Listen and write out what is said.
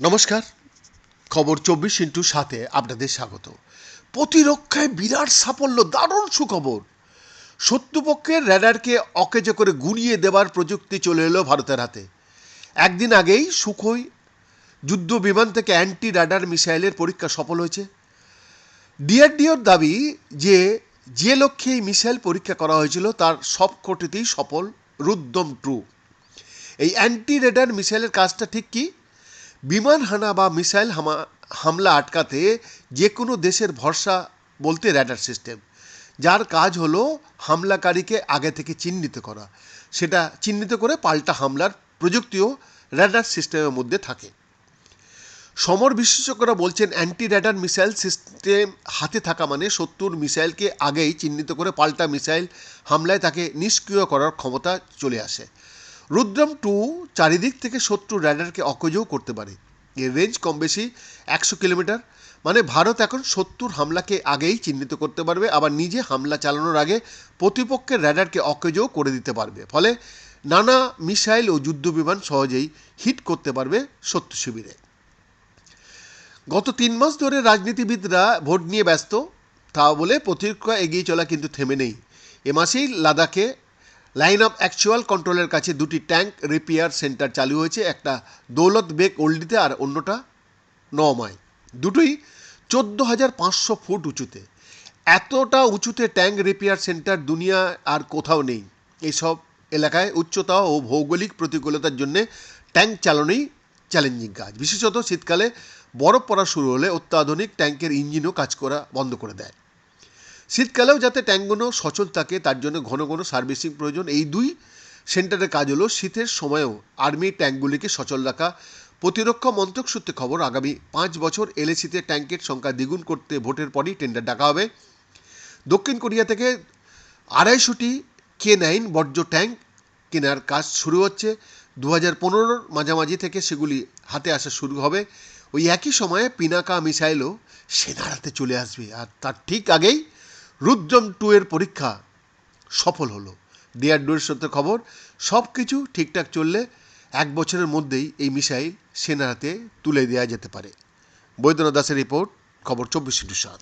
নমস্কার। খবর চব্বিশ ইন্টু সাথে আপনাদের স্বাগত। প্রতিরক্ষায় বিরাট সাফল্য, দারুণ সুখবর। শত্রুপক্ষের র্যাডারকে অকেজো করে গুড়িয়ে দেওয়ার প্রযুক্তি চলে এলো ভারতের হাতে। একদিন আগেই সুখোই যুদ্ধ বিমান থেকে অ্যান্টি র্যাডার মিসাইলের পরীক্ষা সফল হয়েছে। ডিআরডিওর দাবি যে যে লক্ষ্যে এই মিসাইল পরীক্ষা করা হয়েছিল, তার সবকটিতেই সফল রুদ্দম ট্রু। এই অ্যান্টি রেডার মিসাইলের কাজটা ঠিক কি? বিমান হানা বা মিসাইল হামলা আটকাতে যে কোনো দেশের ভরসা বলতে র্যাডার সিস্টেম যার কাজ হলো হামলাকারীকে আগে থেকে চিহ্নিত করা। সেটা চিহ্নিত করে পাল্টা হামলার প্রযুক্তিও র্যাডার সিস্টেমের মধ্যে থাকে। সমর বিশেষজ্ঞরা বলছেন অ্যান্টি র্যাডার মিসাইল সিস্টেম হাতে থাকা মানে শত্রুর মিসাইলকে আগেই চিহ্নিত করে পাল্টা মিসাইল হামলায় তাকে নিষ্ক্রিয় করার ক্ষমতা চলে আসে। রুদ্রম টু চারিদিক থেকে শত্রু র্যাডারকে অকেজও করতে পারে। এর রেঞ্জ কম বেশি একশো কিলোমিটার। মানে ভারত এখন শত্রুর হামলাকে আগেই চিহ্নিত করতে পারবে, আবার নিজে হামলা চালানোর আগে প্রতিপক্ষের র্যাডারকে অকেজও করে দিতে পারবে। ফলে নানা মিসাইল ও যুদ্ধবিমান সহজেই হিট করতে পারবে শত্রু শিবিরে। গত তিন মাস ধরে রাজনীতিবিদরা ভোট নিয়ে ব্যস্ত। তা বলে প্রতিরক্ষা এগিয়ে চলা কিন্তু থেমে নেই। এ মাসেই লাদাখে লাইন অফ অ্যাকচুয়াল কন্ট্রোলের কাছে দুটি ট্যাঙ্ক রিপেয়ার সেন্টার চালু হয়েছে, একটা দৌলত বেগ ওল্ডিতে আর অন্যটা নমায় দুটোই চোদ্দ হাজার পাঁচশো ফুট উঁচুতে। এতটা উঁচুতে ট্যাঙ্ক রিপেয়ার সেন্টার দুনিয়া আর কোথাও নেই। এইসব এলাকায় উচ্চতা ও ভৌগোলিক প্রতিকূলতার জন্যে ট্যাঙ্ক চালানোই চ্যালেঞ্জিং কাজ। বিশেষত শীতকালে বরফ পড়া শুরু হলে অত্যাধুনিক ট্যাঙ্কের ইঞ্জিনও কাজ করা বন্ধ করে দেয়। শীতকালেও যাতে ট্যাঙ্কগুলো সচল থাকে, তার জন্য ঘন ঘন সার্ভিসিং প্রয়োজন। এই দুই সেন্টারের কাজ হলো শীতের সময়েও আর্মি ট্যাঙ্কগুলিকে সচল রাখা। প্রতিরক্ষা মন্ত্রক সূত্রে খবর, আগামী পাঁচ বছর এলএসিতে ট্যাঙ্কের সংখ্যা দ্বিগুণ করতে ভোটের পরই টেন্ডার ডাকা হবে। দক্ষিণ কোরিয়া থেকে আড়াইশোটি কে নাইন বর্জ্য ট্যাঙ্ক কেনার কাজ শুরু হচ্ছে। দু হাজার পনেরোর মাঝামাঝি থেকে সেগুলি হাতে আসা শুরু হবে। ওই একই সময়ে পিনাকা মিসাইলও সেনার হাতে চলে আসবে। আর তার ঠিক আগেই রুদ্রম টু এর পরীক্ষা সফল হলো। ডিআরডিওর সূত্রে খবর সব কিছু ঠিকঠাক চললে এক বছরের মধ্যেই এই মিসাইল সেনার হাতে তুলে দেওয়া যেতে পারে। বৈদ্যনাথ দাসের রিপোর্ট, খবর চব্বিশ সাত।